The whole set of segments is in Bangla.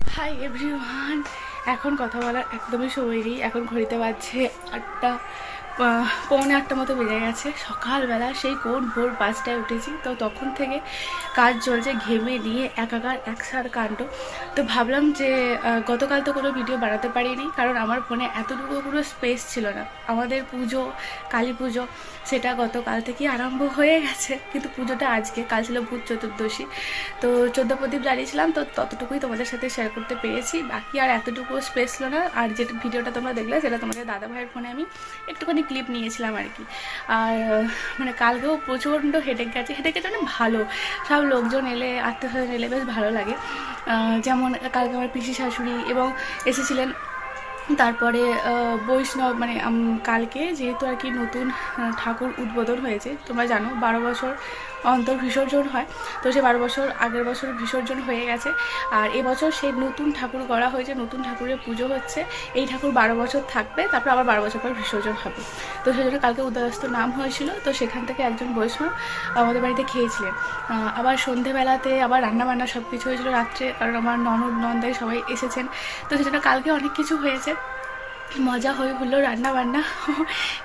হাই এভরিওয়ান এখন কথা বলার একদমই সময় নেই। এখন ঘড়িতে বাজছে আটটা পৌনে আটটা মতো বেজে গেছে। সকালবেলা সেই কোন ভোর পাঁচটায় উঠেছি, তো তখন থেকে কাজ চলছে ঘেমে নিয়ে একাকার একসার কাণ্ড। তো ভাবলাম যে গতকাল তো কোনো ভিডিও বানাতে পারিনি, কারণ আমার ফোনে এতটুকু কোনো স্পেস ছিল না। আমাদের পুজো, কালী পুজো, সেটা গতকাল থেকেই আরম্ভ হয়ে গেছে, কিন্তু পুজোটা আজকে, কাল ছিল ভূত চতুর্দশী। তো চোদ্দ প্রদীপ জ্বালিয়েছিলাম, তো ততটুকুই তোমাদের সাথে শেয়ার করতে পেরেছি। বাকি আর এতটুকু স্পেস ছিল না, আর যেটা ভিডিওটা তোমরা দেখলে, সেটা তোমাদের দাদা ভাইয়ের ফোনে আমি একটুখানি ক্লিপ নিয়েছিলাম আর কি। আর মানে কালকেও প্রচণ্ড হেডেক গেছে। হেডেক গেছে মানে ভালো। সব লোকজন এলে আত্মীয় স্বজন এলে বেশ ভালো লাগে। যেমন কালকে আমার পিসি শাশুড়ি এবং এসেছিলেন। তারপরে বৈষ্ণব মানে কালকে যেহেতু আর কি নতুন ঠাকুর উদ্বোধন হয়েছে, তোমরা জানো, বারো বছর অন্তর বিসর্জন হয়। তো সে বারো বছর, আগের বছর বিসর্জন হয়ে গেছে। আর এবছর সেই নতুন ঠাকুর গড়া হয়েছে, নতুন ঠাকুরের পুজো হচ্ছে। এই ঠাকুর বারো বছর থাকবে, তারপর আবার বারো বছর পর বিসর্জন হবে। তো সেই জন্য কালকে উদয়স্ত নাম হয়েছিল, তো সেখান থেকে একজন বৈষ্ণব আমাদের বাড়িতে খেয়েছিলেন। আবার সন্ধেবেলাতে আবার রান্নাবান্না সব কিছু হয়েছিল, রাত্রে কারণ আমার ননদ, নন্দাই সবাই এসেছেন। তো সেজন্য কালকে অনেক কিছু হয়েছে। মজা হয়ে হলো রান্না বান্না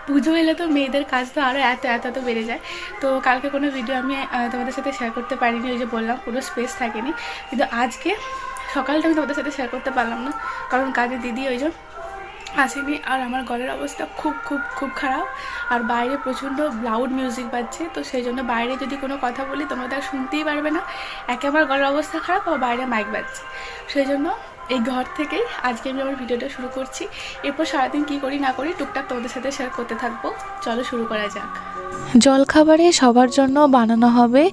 পুজো এলে তো মেয়েদের কাজ তো আরও এত এত এত বেড়ে যায়। তো কালকে কোনো ভিডিও আমি তোমাদের সাথে শেয়ার করতে পারিনি, ওই যে বললাম কোনো স্পেস থাকেনি। কিন্তু আজকে সকালটা আমি তোমাদের সাথে শেয়ার করতে পারলাম না। কারণ কাজে দিদি ওই যে আসেনি, আর আমার গলার অবস্থা খুব খুব খুব খারাপ। আর বাইরে প্রচণ্ড লাউড মিউজিক বাজছে, তো সেই জন্য বাইরে যদি কোনো কথা বলি, তোমরা তো শুনতেই পারবে না। একে আমার গলার অবস্থা খারাপ আর বাইরে মাইক বাজছে। সেই জন্য এই ঘর থেকেই আজকে আমি আমার ভিডিওটা শুরু করছি। এরপর সারাদিন কী করি না করি টুকটাক তোমাদের সাথে শেয়ার করতে থাকব। চলো শুরু করা যাক। জলখাবারে সবার জন্য বানানো হবে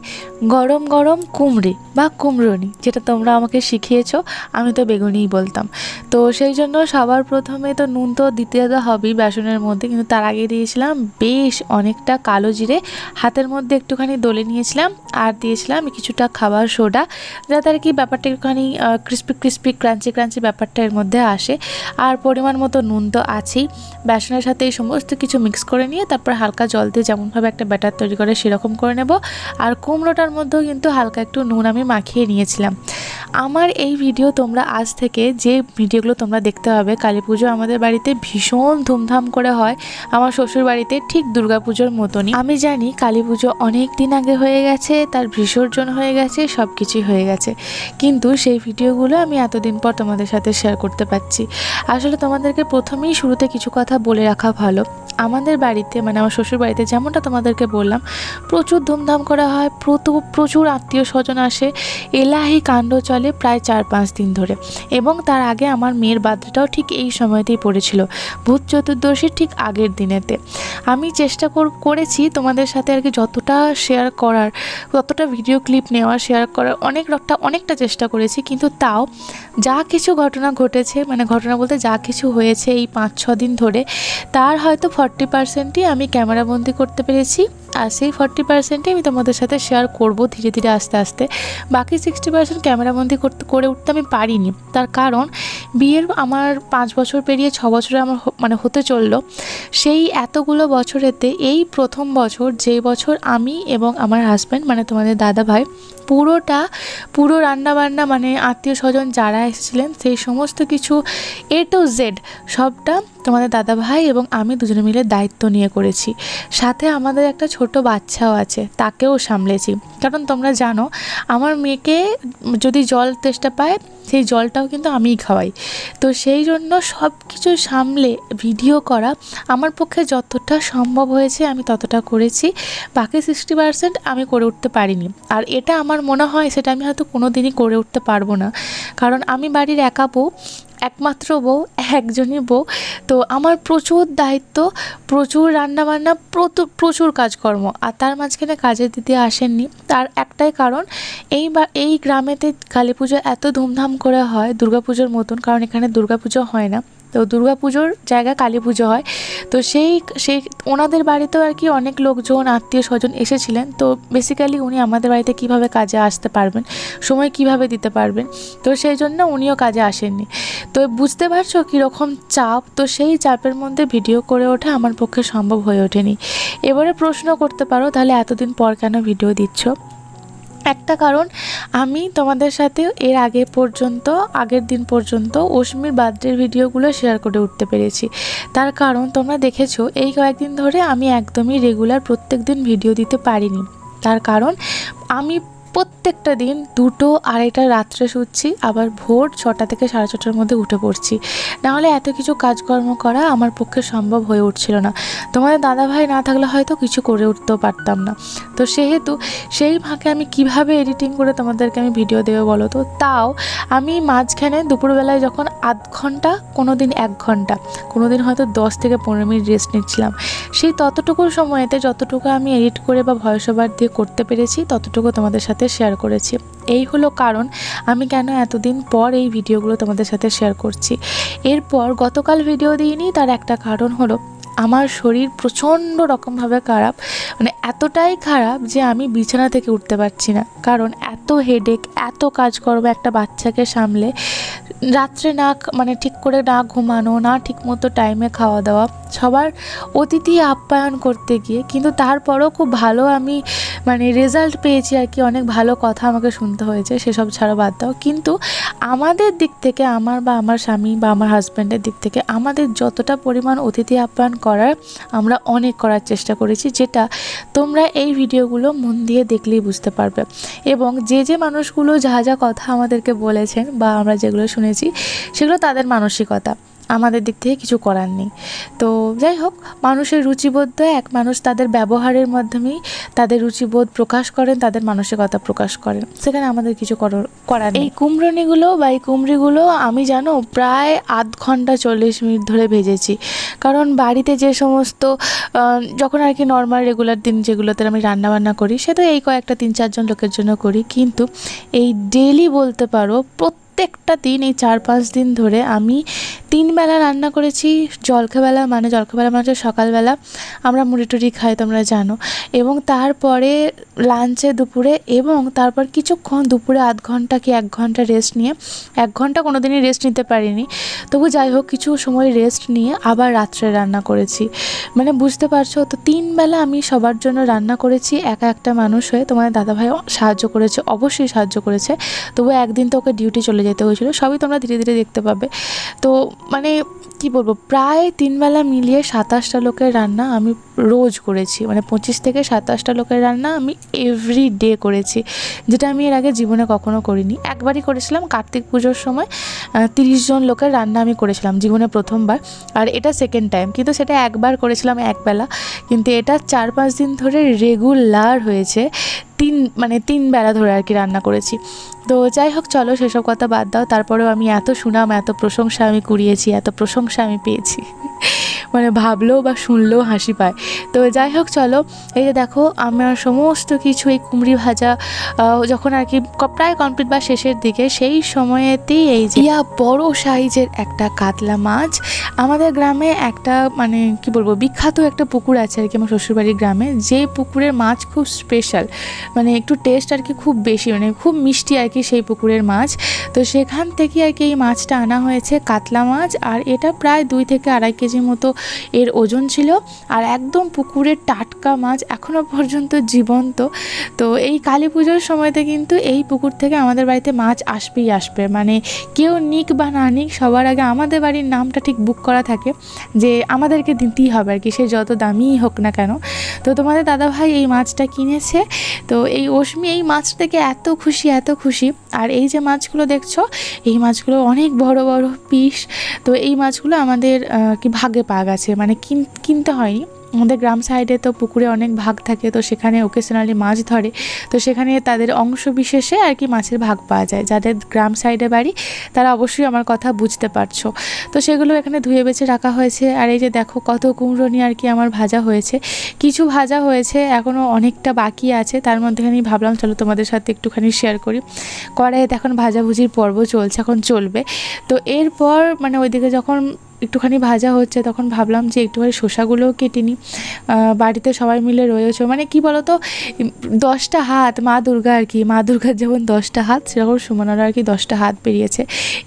গরম গরম কুমড়ি বা কুমড়োনি, যেটা তোমরা আমাকে শিখিয়েছো, আমি তো বেগুনিই বলতাম। তো সেই জন্য সবার প্রথমে তো নুন তো দিতে হবেই বেসনের মধ্যে, কিন্তু তার আগে দিয়েছিলাম বেশ অনেকটা কালো জিরে। হাতের মধ্যে একটুখানি দলে নিয়েছিলাম আর দিয়েছিলাম কিছুটা খাবার সোডা। যাতে আর কি ব্যাপারটা একটুখানি crispy crispy crunchy crunchy crunchy ব্যাপারটা এর মধ্যে আসে। আর পরিমাণ মতো নুন তো আছেই। বেসনের সাথে এই সমস্ত কিছু মিক্স করে নিয়ে তারপর হালকা জল দিয়ে যেমনভাবে একটা ব্যাটার তৈরি করে সেরকম করে নেব। আর কুমড়োটার মধ্যেও কিন্তু হালকা একটু নুন আমি মাখিয়ে নিয়েছিলাম। আমার এই ভিডিও তোমরা আজ থেকে যে ভিডিওগুলো তোমরা দেখতে হবে কালী পুজো আমাদের বাড়িতে ভীষণ ধুমধাম করে হয়। আমার শ্বশুর বাড়িতে ঠিক দুর্গাপুজোর মতনই। আমি জানি কালী পুজো অনেক দিন আগে হয়ে গেছে, তার বিসর্জন হয়ে গেছে সব কিছুই হয়ে গেছে। কিন্তু সেই ভিডিওগুলো আমি এতদিন পর তোমাদের সাথে শেয়ার করতে পারছি। আসলে তোমাদেরকে প্রথমেই শুরুতে কিছু কথা বলে রাখা ভালো। আমাদের বাড়িতে মানে আমার শ্বশুর বাড়িতে যেমনটা তোমাদেরকে বললাম, প্রচুর ধুমধাম করা হয় প্রচুর প্রচুর আত্মীয় স্বজন আসে, এলাহি কাণ্ড চলে প্রায় চার পাঁচ দিন ধরে। এবং তার আগে আমার মেয়ের বার্থডেটাও ঠিক এই সময়তেই পড়েছিল ভূত চতুর্দশীর ঠিক আগের দিনেতে। আমি চেষ্টা কর- করেছি তোমাদের সাথে আর কি যতটা শেয়ার করার, ততটা ভিডিও ক্লিপ নেওয়ার শেয়ার করার অনেক রকটা, অনেকটা চেষ্টা করেছি, কিন্তু তাও যা কিছু ঘটনা ঘটেছে মানে ঘটনা বলতে যা কিছু হয়েছে এই পাঁচ, ছ দিন ধরে, তার হয়তো ফর্টি পার্সেন্টই আমি ক্যামেরাবন্দি করতে পেরেছি। আর সেই ফর্টি পার্সেন্টই আমি তোমাদের সাথে শেয়ার করব ধীরে ধীরে আস্তে আস্তে। বাকি সিক্সটি পার্সেন্ট ক্যামেরাবন্দি করতে, করে উঠতে আমি পারিনি। তার কারণ বিয়ের আমার পাঁচ বছর পেরিয়ে ছ বছরে আমার মানে হতে চলল। সেই এতগুলো বছরেতে এই প্রথম বছর, যে বছর আমি এবং আমার হাজব্যান্ড মানে তোমাদের দাদা ভাই পুরোটা, পুরো রান্নাবান্না মানে আত্মীয় স্বজন যারা এসেছিলেন, সেই সমস্ত কিছু এ টু জেড সবটা তোমাদের দাদা ভাই এবং আমি দুজনে মিলে দায়িত্ব নিয়ে করেছি। সাথে আমাদের একটা ছোট বাচ্চাও আছে, তাকেও সামলেছি। কারণ তোমরা জানো, আমার মেয়েকে যদি জল তেষ্টা পায়, সেই জলটাও কিন্তু আমিই খাওয়াই। তো সেই জন্য সব কিছু সামলে ভিডিও করা আমার পক্ষে যতটা সম্ভব হয়েছে আমি ততটা করেছি। বাকি সিক্সটি পার্সেন্ট আমি করে উঠতে পারিনি। আর এটা আমার মনে হয় সেটা আমি হয়তো কোনো দিনই করে উঠতে পারব না। কারণ আমি বাড়ির একা বউ, একমাত্র বউ, একজনই বউ। তো আমার প্রচুর দায়িত্ব, প্রচুর রান্নাবান্না প্রচুর কাজকর্ম। আর তার মাঝখানে কাজের দিদি আসেননি। তার একটাই কারণ, এই বা, এই গ্রামেতে কালী পুজো এত ধুমধাম করে হয় দুর্গাপুজোর মতন, কারণ এখানে দুর্গাপুজো হয় না। তো দুর্গা পুজোর জায়গা কালী পুজো হয়। তো সেই সেই ওনাদের বাড়িতেও আর কি অনেক লোকজন, আত্মীয় স্বজন এসেছিলেন। তো বেসিক্যালি উনি আমাদের বাড়িতে কীভাবে কাজে আসতে পারবেন, সময় কীভাবে দিতে পারবেন, তো সেই জন্য উনিও কাজে আসেননি। তো বুঝতে পারছ কীরকম চাপ? তো সেই চাপের মধ্যে ভিডিও করে ওঠা আমার পক্ষে সম্ভব হয়ে ওঠেনি। এবারে প্রশ্ন করতে পারো, তাহলে এতদিন পর কেন ভিডিও দিচ্ছ? একটা কারণ, আমি তোমাদের সাথে এর আগে পর্যন্ত, আগের দিন পর্যন্ত অশ্মির বার্থডের ভিডিওগুলো শেয়ার করে উঠতে পেরেছি। তার কারণ তোমরা দেখেছ, এই কয়েকদিন ধরে আমি একদমই রেগুলার প্রত্যেক দিন ভিডিও দিতে পারিনি। তার কারণ, আমি প্রত্যেকটা দিন দুটো আড়াইটা রাত্রে শুচ্ছি, আবার ভোর ছটা থেকে সাড়ে ছটার মধ্যে উঠে পড়ছি। নাহলে এত কিছু কাজকর্ম করা আমার পক্ষে সম্ভব হয়ে উঠছিল না। তোমাদের দাদাভাই না থাকলে হয়তো কিছু করে উঠতেও পারতাম না। তো সেহেতু সেই ফাঁকে আমি কীভাবে এডিটিং করে তোমাদেরকে আমি ভিডিও দেবো বলো তো? তাও আমি মাঝখানে দুপুরবেলায় যখন আধ ঘণ্টা কোনো দিন এক ঘণ্টা কোনো দিন হয়তো দশ থেকে পনেরো মিনিট রেস্ট নিচ্ছিলাম। সেই ততটুকু সময়তে যতটুকু আমি এডিট করে বা ভয়েস ওভার দিয়ে করতে পেরেছি, ততটুকু তোমাদের সাথে শেয়ার করেছি। এই হলো কারণ আমি কেন এতদিন পর এই ভিডিওগুলো তোমাদের সাথে শেয়ার করছি। এরপর গতকাল ভিডিও দিইনি, তার একটা কারণ হলো আমার শরীর প্রচণ্ড রকমভাবে খারাপ। মানে এতটাই খারাপ যে আমি বিছানা থেকে উঠতে পারছি না। কারণ এত হেডেক এত কাজ কাজকর্ম একটা বাচ্চাকে সামলে, রাত্রে না মানে ঠিক করে না ঘুমানো, না ঠিক মতো টাইমে খাওয়া দাওয়া সবার অতিথি আপ্যায়ন করতে গিয়ে, কিন্তু তারপরও খুব ভালো আমি মানে রেজাল্ট পেয়েছি আর কি, অনেক ভালো কথা আমাকে শুনতে হয়েছে, সেসব ছাড়া বাদ দাও। কিন্তু আমাদের দিক থেকে আমার বা আমার স্বামী বা আমার হাজব্যান্ডের দিক থেকে আমাদের যতটা পরিমাণ অতিথি আপ্যায়ন করার আমরা অনেক করার চেষ্টা করেছি, যেটা তোমরা এই ভিডিওগুলো মন দিয়ে দেখলেই বুঝতে পারবে। এবং যে যে মানুষগুলো যা যা কথা আমাদেরকে বলেছেন বা আমরা যেগুলো শুনেছি, সেগুলো তাদের মানসিকতা। আমাদের দিক থেকে কিছু করার নেই। তো যাই হোক, মানুষের রুচিবোধ এক, মানুষ তাদের ব্যবহারের মাধ্যমেই তাদের রুচিবোধ প্রকাশ করেন, তাদের মানসিকতা প্রকাশ করেন। সেখানে আমাদের কিছু করার। এই কুমড়োনিগুলো বা এই কুমড়িগুলো আমি জানো প্রায় আধ ঘণ্টা চল্লিশ মিনিট ধরে ভেজেছি। কারণ বাড়িতে যে সমস্ত যখন আর কি নর্মাল রেগুলার দিন যেগুলোতে আমি রান্নাবান্না করি, সে তো এই কয়েকটা তিন চারজন লোকের জন্য করি। কিন্তু এই ডেলি বলতে পারো প্রত্যেকটা দিন, এই চার পাঁচ দিন ধরে আমি তিন বেলা রান্না করেছি, জলখাবেলা মানে জলখাবেলা মানে সকালবেলা। আমরা মুড়ি টুড়ি খাই, তোমরা জানো। এবং তারপরে লাঞ্চে দুপুরে এবং তারপর কিছুক্ষণ দুপুরে আধ ঘণ্টা কি এক ঘণ্টা রেস্ট নিয়ে, এক ঘণ্টা কোনো দিনই রেস্ট নিতে পারিনি। তবু যাই হোক, কিছু সময় রেস্ট নিয়ে আবার রাত্রে রান্না করেছি। মানে বুঝতে পারছ, তো তিন বেলা আমি সবার জন্য রান্না করেছি, একা একটা মানুষ হয়ে। তোমাদের দাদাভাই সাহায্য করেছে, অবশ্যই সাহায্য করেছে। তবু একদিন তো ওকে ডিউটি চলে যেতে হয়েছিল, সবই তোমরা ধীরে ধীরে দেখতে পাবে। তো মানে কি বলব, প্রায় তিনবেলা মিলিয়ে সাতাশটা লোকের রান্না আমি রোজ করেছি। মানে পঁচিশ থেকে সাতাশটা লোকের রান্না আমি এভরি ডে করেছি, যেটা আমি এর আগে জীবনে কখনো করিনি। একবারই করেছিলাম কার্তিক পুজোর সময় তিরিশ জন লোকের রান্না আমি করেছিলাম জীবনে প্রথমবার, আর এটা সেকেন্ড টাইম কিন্তু সেটা একবার করেছিলাম একবেলা, কিন্তু এটা চার পাঁচ দিন ধরে রেগুলার হয়েছে। তিন মানে তিন বেলা ধরে আর কি রান্না করেছি। তো যাই হোক, চলো সেসব কথা বাদ দাও। তারপরেও আমি এত সুনাম, এত প্রশংসা আমি কুড়িয়েছি, এত প্রশংসা আমি পেয়েছি। মানে ভাবলেও বা শুনলেও হাসি পায়। তো যাই হোক, চলো, এই যে দেখো, আমার সমস্ত কিছু এই কুমড়ি ভাজা যখন আর কি প্রায় কমপ্লিট বা শেষের দিকে, সেই সময়েতেই এই যে ইয়া বড় সাইজের একটা কাতলা মাছ, আমাদের গ্রামে একটা মানে কি বলব, বিখ্যাত একটা পুকুর আছে আর কি আমার শ্বশুরবাড়ির গ্রামে, যে পুকুরের মাছ খুব স্পেশাল মানে একটু টেস্ট আর কি খুব বেশি মানে খুব মিষ্টি আর কি সেই পুকুরের মাছ। তো সেখান থেকে আর কি এই মাছটা আনা হয়েছে কাতলা মাছ, আর এটা প্রায় দুই থেকে আড়াই কেজি মতো এর ওজন ছিল। আর একদম পুকুরের টাটকা মাছ এখনও পর্যন্ত জীবন্ত। তো এই কালী পুজোর সময়তে কিন্তু এই পুকুর থেকে আমাদের বাড়িতে মাছ আসবেই আসবে। মানে কেউ নিক বা না নিক, সবার আগে আমাদের বাড়ির নামটা ঠিক বুক করা থাকে যে আমাদেরকে দিতেই হবে আর কি, সে যত দামিই হোক না কেন। তো তোমাদের দাদাভাই এই মাছটা কিনেছে। তো এই অশ্মি এই মাছ থেকে এত খুশি এত খুশি। আর এই যে মাছগুলো দেখছ, এই মাছগুলো অনেক বড় বড় পিস তো এই মাছগুলো আমাদের কি ভাগে পা গেছে মানে কিন- কিনতে হয়নি। আমাদের গ্রাম সাইডে তো পুকুরে অনেক ভাগ থাকে, তো সেখানে ওকেশনালি মাছ ধরে। তো সেখানে তাদের অংশ বিশেষে আর কি মাছের ভাগ পাওয়া যায়। যাদের গ্রাম সাইডে বাড়ি, তারা অবশ্যই আমার কথা বুঝতে পারছ। তো সেগুলো এখানে ধুয়ে বেছে রাখা হয়েছে। আর এই যে দেখো কত কুমড়ো নিয়ে আর কি আমার ভাজা হয়েছে। কিছু ভাজা হয়েছে এখনও অনেকটা বাকি আছে। তার মধ্যেখানে ভাবলাম, চলো তোমাদের সাথে একটুখানি শেয়ার করি। কড়াইতে এখন ভাজাভুজির পর্ব চলছে, এখন চলবে। তো এরপর মানে ওইদিকে যখন একটুখানি ভাজা হচ্ছে, তখন ভাবলাম যে একটুখানি শসাগুলোও কেটে নিই। বাড়িতে সবাই মিলে রয়েছে। মানে কি বলতো দশটা হাত, মা দুর্গা আর কি, মা দুর্গার যেমন দশটা হাত, সেরকম সুমনারও আর কি দশটা হাত বেরিয়েছে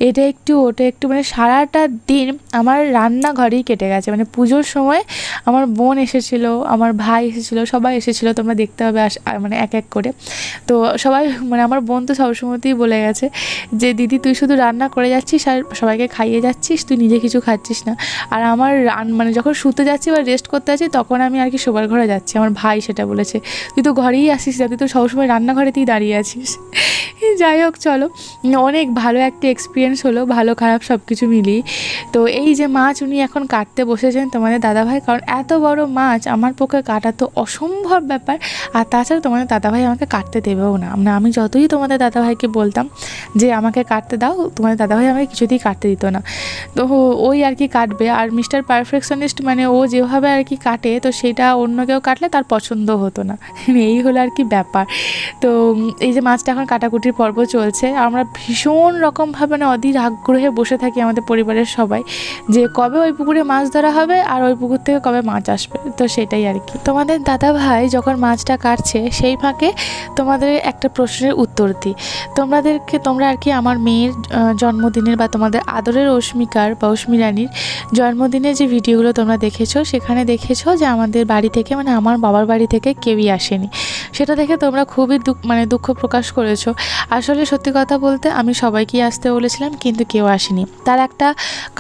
এটা একটু, ওটা একটু মানে সারাটা দিন আমার রান্নাঘরেই কেটে গেছে। মানে পুজোর সময় আমার বোন এসেছিল, আমার ভাই এসেছিল, সবাই এসেছিল, তোমরা দেখতে হবে মানে এক এক করে। তো সবাই মানে আমার বোন তো সবসময়তেই বলে গেছে যে, দিদি, তুই শুধু রান্না করে যাচ্ছিস আর সবাইকে খাইয়ে যাচ্ছিস, তুই নিজে কিছু খাচ্ছিস না। আর আমার রান মানে যখন শুতে যাচ্ছি বা রেস্ট করতে যাচ্ছি, তখন আমি আর কি শোবার ঘরে যাচ্ছি। আমার ভাই সেটা বলেছে, তুই তো ঘরেই আসিস না, তুই তো সবসময় রান্নাঘরেতেই দাঁড়িয়ে আছিস। যাই হোক, চলো। অনেক ভালো একটা এক্সপিরিয়েন্স হলো, ভালো খারাপ সব কিছু মিলিয়ে। তো এই যে মাছ উনি এখন কাটতে বসেছেন তোমাদের দাদাভাই, কারণ এত বড় মাছ আমার পক্ষে কাটা তো অসম্ভব ব্যাপার। আর তাছাড়া তোমাদের দাদাভাই আমাকে কাটতে দেবেও না। মানে আমি যতই তোমাদের দাদাভাইকে বলতাম যে, আমাকে কাটতে দাও, তোমাদের দাদাভাই আমাকে কিছুতেই কাটতে দিত না। তো ওই আর কি কাটবে? আর মিস্টার পারফেকশনিস্ট মানে ও যেভাবে আর কি কাটে, তো সেটা অন্য কেউ কাটলে তার পছন্দ হতো না। এই হলো আর কি ব্যাপার। তো এই যে মাছটা এখন কাটাকুটির পর্ব চলছে, আমরা ভীষণ রকমভাবে মানে অধীর আগ্রহে বসে থাকি আমাদের পরিবারের সবাই, যে কবে ওই পুকুরে মাছ ধরা হবে আর ওই পুকুর থেকে কবে মাছ আসবে। তো সেটাই আর কি। তোমাদের দাদা ভাই যখন মাছটা কাটছে, সেই ফাঁকে তোমাদের একটা প্রশ্নের উত্তর দিই। তোমাদেরকে, তোমরা আর কি আমার মেয়ের জন্মদিনের বা তোমাদের আদরের অস্মিকার বা অস্মি জন্মদিনের যে ভিডিওগুলো তোমরা দেখেছ, সেখানে দেখেছ যে আমাদের বাড়ি থেকে মানে আমার বাবার বাড়ি থেকে কেউই আসেনি। সেটা দেখে তোমরা খুবই দুঃখ মানে দুঃখ প্রকাশ করেছ। আসলে সত্যি কথা বলতে আমি সবাইকেই আসতে বলেছিলাম, কিন্তু কেউ আসেনি। তার একটা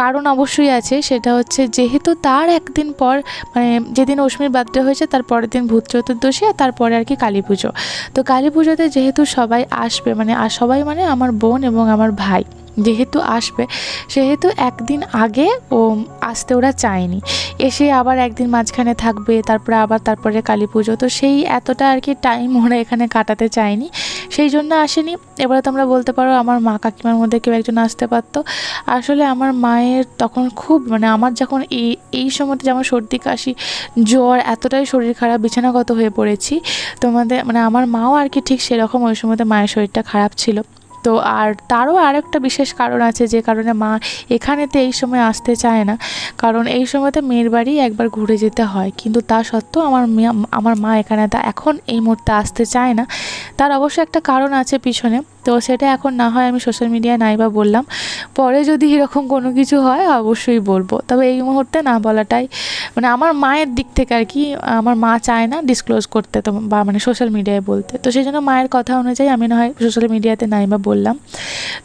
কারণ অবশ্যই আছে, সেটা হচ্ছে যেহেতু তার একদিন পর মানে যেদিন অশ্মির বার্থডে হয়েছে, তার পরের দিন ভূত চতুর্দশী আর তারপরে আর কি কালী পুজো। তো কালী পুজোতে যেহেতু সবাই আসবে মানে আর সবাই মানে আমার বোন এবং আমার ভাই। যেহেতু আসবে, সেহেতু একদিন আগে ও আসতে ওরা চায়নি। এসে আবার একদিন মাঝখানে থাকবে, তারপরে আবার তারপরে কালী পুজো। তো সেই এতটা আর কি টাইম ওরা এখানে কাটাতে চায়নি। সেই জন্য আসেনি। এবারে তোমরা বলতে পারো আমার মা কাকিমার মধ্যে কেউ একজন আসতে পারতো। আসলে আমার মায়ের তখন খুব মানে আমার যখন এই এই সময়তে যেমন সর্দি, কাশি, জ্বর এতটাই শরীর খারাপ, বিছানাগত হয়ে পড়েছি। তোমাদের মানে আমার মাও আর কি ঠিক সেরকম ওই সময়তে মায়ের শরীরটা খারাপ ছিল। তো আর তারও আরেকটা বিশেষ কারণ আছে, যে কারণে মা এখানেতে এই সময় আসতে চায় না। কারণ এই সময়তে মেয়ের বাড়ি একবার ঘুরে যেতে হয়। কিন্তু তা সত্ত্বেও আমার আমার মা এখানে তা এখন এই মুহূর্তে আসতে চায় না। তার অবশ্য একটা কারণ আছে পিছনে। তো সেটা এখন না হয় আমি সোশ্যাল মিডিয়ায় নাই বা বললাম। পরে যদি এরকম কোনো কিছু হয়, অবশ্যই বলব। তবে এই মুহূর্তে না বলাটাই মানে আমার মায়ের দিক থেকে আর কি, আমার মা চায় না ডিসক্লোজ করতে তো, বা মানে সোশ্যাল মিডিয়ায় বলতে। তো সেই জন্য মায়ের কথা অনুযায়ী আমি না হয় সোশ্যাল মিডিয়াতে নাই বা বললাম।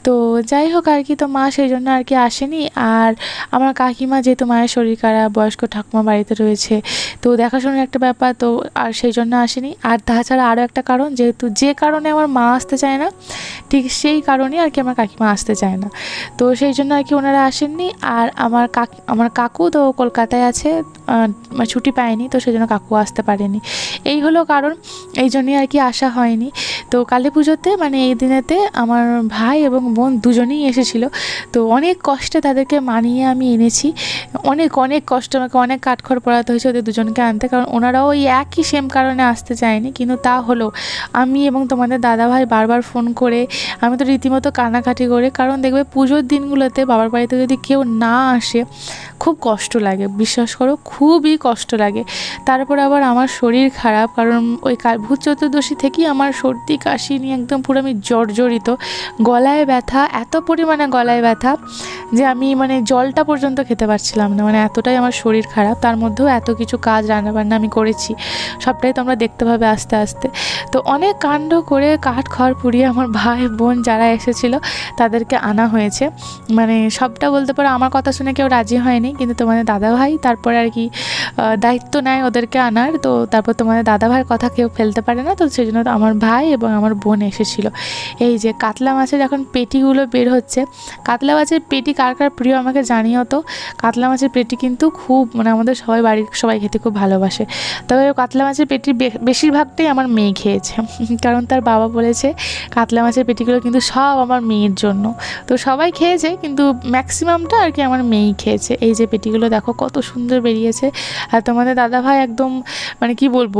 তো যাই হোক আর কি, তো মা সেই জন্য আর কি আসেনি। আর আমার কাকিমা যেহেতু মায়ের শরীর খারাপ, বয়স্ক ঠাকুমা বাড়িতে রয়েছে, তো দেখাশোনার একটা ব্যাপার, তো আর সেই জন্য আসেনি। আর তাছাড়া আরও একটা কারণ, যেহেতু যে কারণে আমার মা আসতে চায় না, ঠিক সেই কারণেই আর কি আমার কাকিমা আসতে চায় না। তো সেই জন্য আর কি ওনারা আসেননি। আর আমার কাক, আমার কাকু তো কলকাতায় আছে মানে ছুটি পায়নি, তো সেই জন্য কাকু আসতে পারেনি। এই হলো কারণ, এই জন্যই আর কি আসা হয়নি। তো কালী পুজোতে মানে এই দিনেতে আমার ভাই এবং বোন দুজনেই এসেছিল। তো অনেক কষ্টে তাদেরকে মানিয়ে আমি এনেছি। অনেক অনেক কষ্ট আমাকে অনেক কাঠখড় পড়াতে হয়েছে ওদের দুজনকে আনতে। কারণ ওনারাও ওই একই সেম কারণে আসতে চায়নি। কিন্তু তা হলো, আমি এবং তোমাদের দাদাভাই বারবার ফোন করে, আমি তো রীতিমতো কান্নাকাটি করে। কারণ দেখবে পুজোর দিনগুলোতে বাবার বাড়িতে যদি কেউ না আসে, খুব কষ্ট লাগে। বিশ্বাস করো, খুবই কষ্ট লাগে। তারপর আবার আমার শরীর খারাপ। কারণ ওই ভূত চতুর্দশী থেকেই আমার সর্দি, কাশি নিয়ে একদম পুরো আমি জর্জরিত। গলায় ব্যথা, এত পরিমাণে গলায় ব্যথা যে আমি মানে জলটা পর্যন্ত খেতে পারছিলাম না। মানে এতটাই আমার শরীর খারাপ, তার মধ্যেও এত কিছু কাজ রান্নাবান্না আমি করেছি। সবটাই তোমরা দেখতে পাবে আস্তে আস্তে। তো অনেক কাণ্ড করে কাঠ খড় পুড়িয়ে আমার ভাই, বোন যারা এসেছিল, তাদেরকে আনা হয়েছে। মানে সবটা বলতে পারো, আমার কথা শুনে কেউ রাজি হয়নি, কিন্তু তোমাদের দাদা ভাই, তারপরে আর কি দায়িত্ব নেয় ওদেরকে আনার। তো তারপর তোমাদের দাদা ভাইয়ের কথা কেউ ফেলতে পারে না, তো সেই জন্য আমার ভাই এবং আমার বোন এসেছিল। এই যে কাতলা মাছের এখন পেটিগুলো বের হচ্ছে। কাতলা মাছের পেটি কার কার প্রিয় আমাকে জানিও তো। কাতলা মাছের পেটি কিন্তু খুব মানে আমাদের সবাই বাড়ির সবাই খেতে খুব ভালোবাসে। তবে কাতলা মাছের পেটি বেশিরভাগটাই আমার মেয়ে খেয়েছে। কারণ তার বাবা বলেছে, কাতলা মাছের পেটিগুলো কিন্তু সব আমার মেয়ের জন্য। তো সবাই খেয়েছে, কিন্তু ম্যাক্সিমামটা আর কি আমার মেয়েই খেয়েছে। এই যে পেটিগুলো দেখো, কত সুন্দর বেরিয়েছে। আর তোমাদের দাদাভাই একদম মানে কি বলব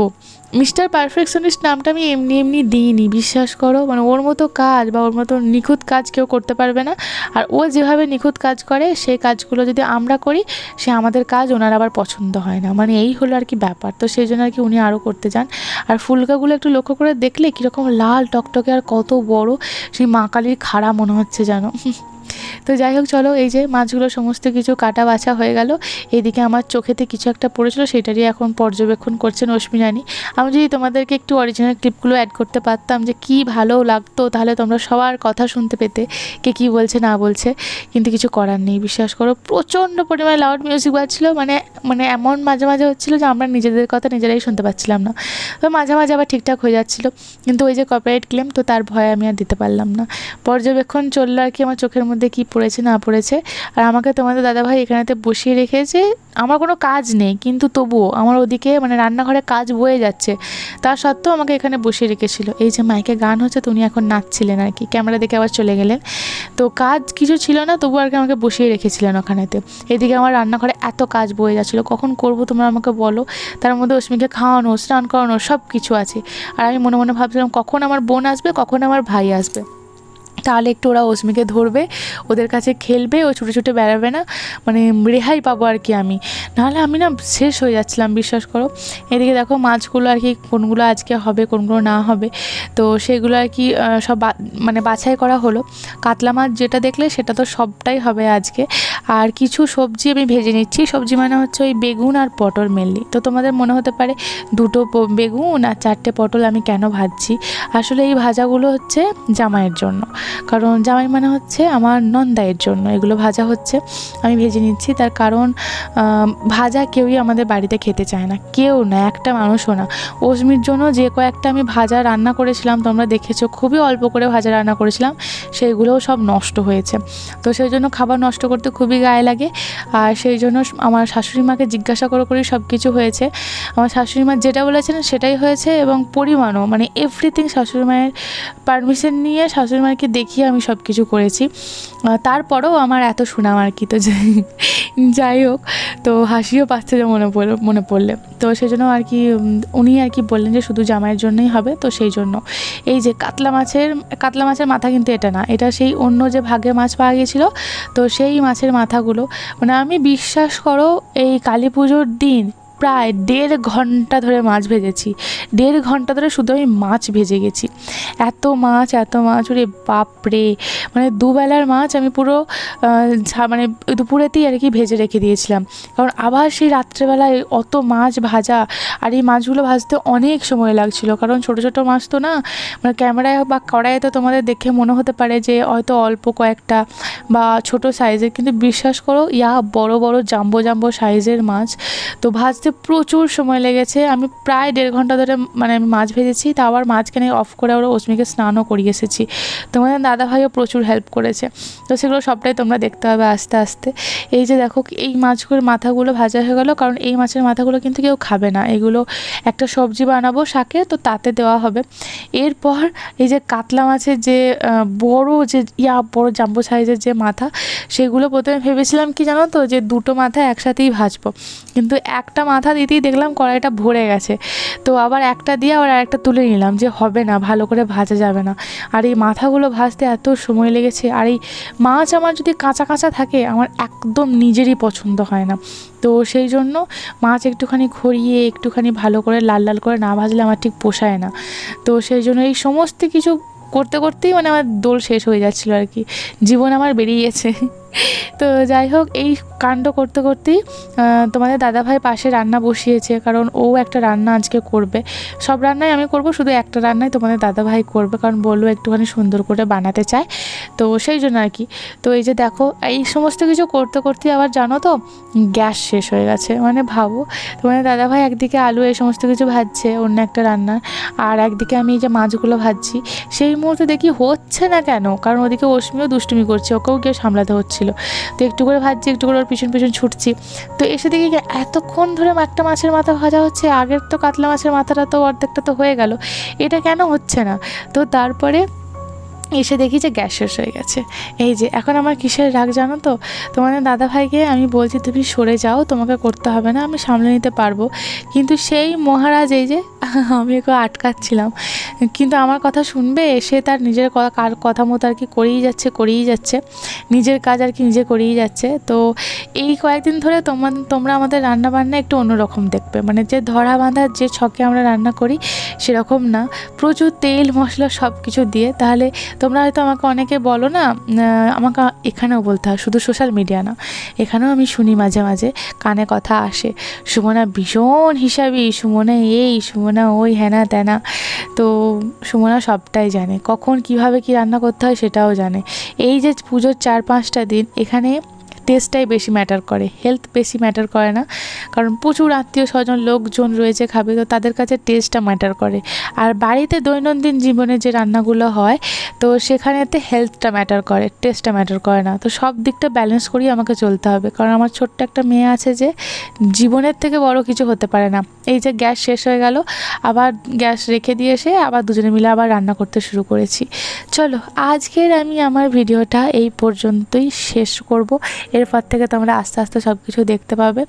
মিস্টার পারফেকশনিস্ট নামটা আমি এমনি এমনি দিইনি, বিশ্বাস করো। মানে ওর মতো কাজ বা ওর মতো নিখুঁত কাজ কেউ করতে পারবে না। আর ও যেভাবে নিখুঁত কাজ করে, সেই কাজগুলো যদি আমরা করি, সে আমাদের কাজ ওনার আবার পছন্দ হয় না। মানে এই হলো আর কি ব্যাপার। তো সেই জন্য আর কি উনি আরও করতে যান। আর ফুলকাগুলো একটু লক্ষ্য করে দেখলে কীরকম লাল টকটকে আর কত বড় সেই মা কালীর খাড়া মনে হচ্ছে যেন। তো যাই হোক, চলো এই যে মাছগুলো সমস্ত কিছু কাটা বাছা হয়ে গেল। এইদিকে আমার চোখেতে কিছু একটা পড়েছিল, সেটারই এখন পর্যবেক্ষণ করছেন অশ্মিরানি আমি যদি তোমাদেরকে একটু অরিজিনাল ক্লিপগুলো অ্যাড করতে পারতাম যে কি ভালো লাগতো, তাহলে তোমরা সবার কথা শুনতে পেতে, কে কী বলছে, না বলছে, কিন্তু কিছু করার নেই, বিশ্বাস করো। প্রচণ্ড পরিমাণে লাউড মিউজিক বাজছিল মানে মানে এমন মাঝে মাঝে হচ্ছিল যে আমরা নিজেদের কথা নিজেরাই শুনতে পাচ্ছিলাম না। তো মাঝে মাঝে আবার ঠিকঠাক হয়ে যাচ্ছিল, কিন্তু ওই যে কপিরাইট ক্লেম তো তার ভয়ে আমি আর দিতে পারলাম না। পর্যবেক্ষণ চলল আর কি আমার চোখের মধ্যে। কী পড়েছে, না পড়েছে। আর আমাকে তোমাদের দাদাভাই এখানেতে বসিয়ে রেখেছে, আমার কোনো কাজ নেই, কিন্তু তবুও আমার ওদিকে মানে রান্নাঘরে কাজ বয়ে যাচ্ছে। তা সত্ত্বেও আমাকে এখানে বসিয়ে রেখেছিল। এই যে মাইকে গান হচ্ছে, তো উনি এখন নাচছিলেন আর কি। ক্যামেরা দেখে আবার চলে গেলেন। তো কাজ কিছু ছিল না, তবু আর কি আমাকে বসিয়ে রেখেছিলেন ওখানেতে। এদিকে আমার রান্নাঘরে এত কাজ বয়ে যাচ্ছিল, কখন করব তোমরা আমাকে বলো। তার মধ্যে অশ্মিকে খাওয়ানো, স্নান করানো সব কিছু আছে। আর আমি মনে মনে ভাবছিলাম, কখন আমার বোন আসবে, কখন আমার ভাই আসবে। তাহলে একটু ওরা অস্মিকে ধরবে, ওদের কাছে খেলবে, ও ছুটে ছুটে বেড়াবে না। মানে রেহাই পাবো আর কি আমি। নাহলে আমি না শেষ হয়ে যাচ্ছিলাম, বিশ্বাস করো। এদিকে দেখো মাছগুলো আর কি কোনগুলো আজকে হবে, কোনগুলো না হবে। তো সেগুলো আর কি সব মানে বাছাই করা হলো। কাতলা মাছ যেটা দেখলে সেটা তো সবটাই হবে আজকে। আর কিছু সবজি আমি ভেজে নিচ্ছি। সবজি মানে হচ্ছে ওই বেগুন আর পটল মেনলি তো তোমাদের মনে হতে পারে দুটো বেগুন আর চারটে পটল আমি কেন ভাজছি? আসলে এই ভাজাগুলো হচ্ছে জামাইয়ের জন্য। কারণ জামাই মানে হচ্ছে আমার নন্দাইয়ের জন্য, এগুলো ভাজা হচ্ছে, আমি ভেজে নিচ্ছি। তার কারণ ভাজা কেউই আমাদের বাড়িতে খেতে চায় না, কেউ না, একটা মানুষও না। অজমির জন্য যে কয়েকটা আমি ভাজা রান্না করেছিলাম, তোমরা দেখেছ, খুবই অল্প করে ভাজা রান্না করেছিলাম, সেইগুলোও সব নষ্ট হয়েছে। তো সেই জন্য খাবার নষ্ট করতে খুবই গায়ে লাগে, আর সেই জন্য আমার শাশুড়ি মাকে জিজ্ঞাসা করে করেই সব কিছু হয়েছে। আমার শাশুড়ি মা যেটা বলেছেন, সেটাই হয়েছে, এবং পরিমাণও মানে এভরিথিং শাশুড়ি মায়ের পারমিশন নিয়ে শাশুড়ি মাকে দেখিয়ে আমি সব কিছু করেছি তারপরেও আমার এত সুনাম আর কি, তো যাই- হোক, তো হাসিও পাচ্ছে যে মনে পড়ল, মনে পড়লে। তো সেই জন্য আর কি উনি আর কি বললেন যে শুধু জামাইয়ের জন্যই হবে, তো সেই জন্য। এই যে কাতলা মাছের কাতলা মাছের মাথা কিন্তু এটা না, এটা সেই অন্য যে ভাগে মাছ পাওয়া গিয়েছিল, তো সেই মাছের মাথাগুলো। মানে আমি বিশ্বাস করো, এই কালী পুজোর দিন প্রায় দেড় ঘণ্টা ধরে মাছ ভেজেছি। দেড় ঘণ্টা ধরে শুধু আমি মাছ ভেজে গেছি। এত মাছ এত মাছ, ওরে বাপরে! মানে দুবেলার মাছ আমি পুরো মানে দুপুরেতেই আর কি ভেজে রেখে দিয়েছিলাম। কারণ আবার সেই রাত্রেবেলায় অত মাছ ভাজা আর এই মাছগুলো ভাজতে অনেক সময় লাগছিল। কারণ ছোটো ছোটো মাছ তো না মানে ক্যামেরায় বা কড়াইয়ে তো তোমাদের দেখে মনে হতে পারে যে হয়তো অল্প কয়েকটা বা ছোট সাইজের। কিন্তু বিশ্বাস করো, ইয়া বড় বড়, জাম্বো জাম্বো সাইজের মাছ। তো ভাজতে প্রচুর সময় লেগেছে। আমি প্রায় দেড় ঘণ্টা ধরে মানে আমি মাছ ভেজেছি তা আবার মাঝখানে অফ করে ওরা অশ্মিকে স্নানও করিয়ে এসেছি। তোমাদের দাদাভাইও প্রচুর হেল্প করেছে। তো সেগুলো সবটাই তোমরা দেখতে হবে আস্তে আস্তে। এই যে দেখো, এই মাছগুলোর মাথাগুলো ভাজা হয়ে গেলো, কারণ এই মাছের মাথাগুলো কিন্তু কেউ খাবে না। এগুলো একটা সবজি বানাবো শাকে, তো তাতে দেওয়া হবে। এরপর এই যে কাতলা মাছের যে বড় যে, ইয়া, বড় জাম্বো সাইজের যে মাথা, সেগুলো প্রথমে ভেবেছিলাম কি জানো তো, যে দুটো মাথা একসাথেই ভাজবো। কিন্তু একটা মাথা দিতেই দেখলাম কড়াইটা ভরে গেছে। তো আবার একটা দিয়ে আবার আরেকটা তুলে নিলাম যে হবে না, ভালো করে ভাজা যাবে না। আর এই মাথাগুলো ভাজতে এত সময় লেগেছে, আর এই মাছ আমার যদি কাঁচা কাঁচা থাকে, আমার একদম নিজেরই পছন্দ হয় না। তো সেই জন্য মাছ একটুখানি খড়িয়ে একটুখানি ভালো করে লাল লাল করে না ভাজলে আমার ঠিক পোষায় না। তো সেই জন্য এই সমস্ত কিছু করতে, করতেই মানে আমার দোল শেষ হয়ে যাচ্ছিল আর কি। জীবন আমার বেরিয়ে গেছে। তো যাই হোক, এই কাণ্ড করতে করতেই তোমাদের দাদাভাই পাশে রান্না বসিয়েছে, কারণ ও একটা রান্না আজকে করবে। সব রান্নাই আমি করব, শুধু একটা রান্নাই তোমাদের দাদাভাই করবে, কারণ বলল একটুখানি সুন্দর করে বানাতে চায়। তো সেই জন্য আর কি। তো এই যে দেখো, এই সমস্ত কিছু করতে করতে আবার জানো তো, গ্যাস শেষ হয়ে গেছে। মানে ভাবো, তোমাদের দাদাভাই একদিকে আলু এই সমস্ত কিছু ভাজছে, অন্য একটা রান্না, আর একদিকে আমি এই যে মাছগুলো ভাজছি। সেই মুহূর্তে দেখি হচ্ছে না কেন, কারণ ওদিকে অশ্মিও দুষ্টুমি করছে, ওকেও গিয়ে সামলাতে হচ্ছিল তো একটু করে ভাজছি, একটু করে ওর পিছন পিছন ছুটছি। তো এসে দেখি এতক্ষণ ধরে একটা মাছের মাথা ভাজা হচ্ছে, আগের তো কাতলা মাছের মাথাটা তো অর্ধেকটা তো হয়ে গেল। এটা কেন হচ্ছে না? তো তারপরে এসে দেখি যে গ্যাস শেষ হয়ে গেছে। এই যে, এখন আমার কিসের রাগ জানো তো? তোমাদের দাদা ভাইকে আমি বলছি, তুমি সরে যাও, তোমাকে করতে হবে না, আমি সামলে নিতে পারব। কিন্তু সেই মহারাজ এই যে, আমি ওকে আটকাচ্ছিলাম। কিন্তু আমার কথা শুনবে, সে তার নিজের কার, কথা মতো আর কি করেই যাচ্ছে করেই যাচ্ছে। নিজের কাজ আর কি নিজে করেই যাচ্ছে। তো এই কয়েকদিন ধরে তোমার তোমরা আমাদের রান্না বান্না একটু অন্যরকম দেখবে। মানে যে ধরা বাঁধার যে ছকে আমরা রান্না করি, সেরকম না। প্রচুর তেল, মশলা সব কিছু দিয়ে, তাহলে তোমরা হয়তো আমাকে অনেকে বলো না আমাকে এখানেও বলতে হয়, শুধু সোশ্যাল মিডিয়া না। এখানেও আমি শুনি মাঝে মাঝে, কানে কথা আসে। সুমনা ভীষণ হিসাবি, সুমনা এই, সুমনা ওই, হ্যানা ত্যানা। তো সুমনা সবটাই জানে। কখন কীভাবে কি রান্না করতে হয় সেটাও জানে। এই যে পুজোর চার পাঁচটা দিন, এখানে টেস্টটাই বেশি ম্যাটার করে হেলথ বেশি ম্যাটার করে না। কারণ প্রচুর আত্মীয় স্বজন, লোকজন রয়েছে খাবে, তো তাদের কাছে টেস্টটা ম্যাটার করে। আর বাড়িতে দৈনন্দিন জীবনে যে রান্নাগুলো হয়, তো সেখানেতে হেলথটা ম্যাটার করে টেস্টটা ম্যাটার করে না। তো সব দিকটা ব্যালেন্স করেই আমাকে চলতে হবে। কারণ আমার ছোট্ট একটা মেয়ে আছে যে, জীবনের থেকে বড় কিছু হতে পারে না। এই যে গ্যাস শেষ হয়ে গেল, আবার গ্যাস রেখে দিয়ে এসে আবার দুজনে মিলে আবার রান্না করতে শুরু করেছি। চলো, আজকের আমি আমার ভিডিওটা এই পর্যন্তই শেষ করব। এরপর থেকে তোমরা আস্তে আস্তে সব কিছু দেখতে পাবে।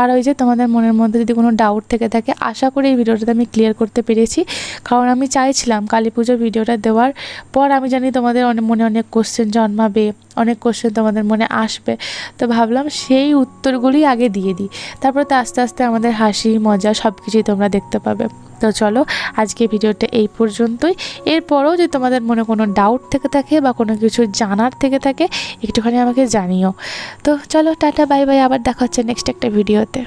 আর ওই যে তোমাদের মনের মধ্যে যদি কোনো ডাউট থেকে থাকে, আশা করি এই ভিডিওটাতে আমি ক্লিয়ার করতে পেরেছি। কারণ আমি চাইছিলাম কালী পুজোর ভিডিওটা দেওয়ার পর আমি জানি তোমাদের অনেক মনে অনেক কোশ্চেন জন্মাবে, অনেক কোশ্চেন তোমাদের মনে আসবে। তো ভাবলাম সেই উত্তরগুলি আগে দিয়ে দিই। তারপর তো আস্তে আস্তে আমাদের হাসি, মজা সব কিছুই তোমরা দেখতে পাবে। তো চলো, আজকে ভিডিওটা এই পর্যন্তই। এরপরও যদি তোমাদের মনে কোনো ডাউট থেকে থাকে বা কোনো কিছু জানার থেকে থাকে, একটুখানি আমাকে জানিও। তো চলো, টাটা বাই বাই আবার দেখা হচ্ছে নেক্সট একটা ভিডিওতে।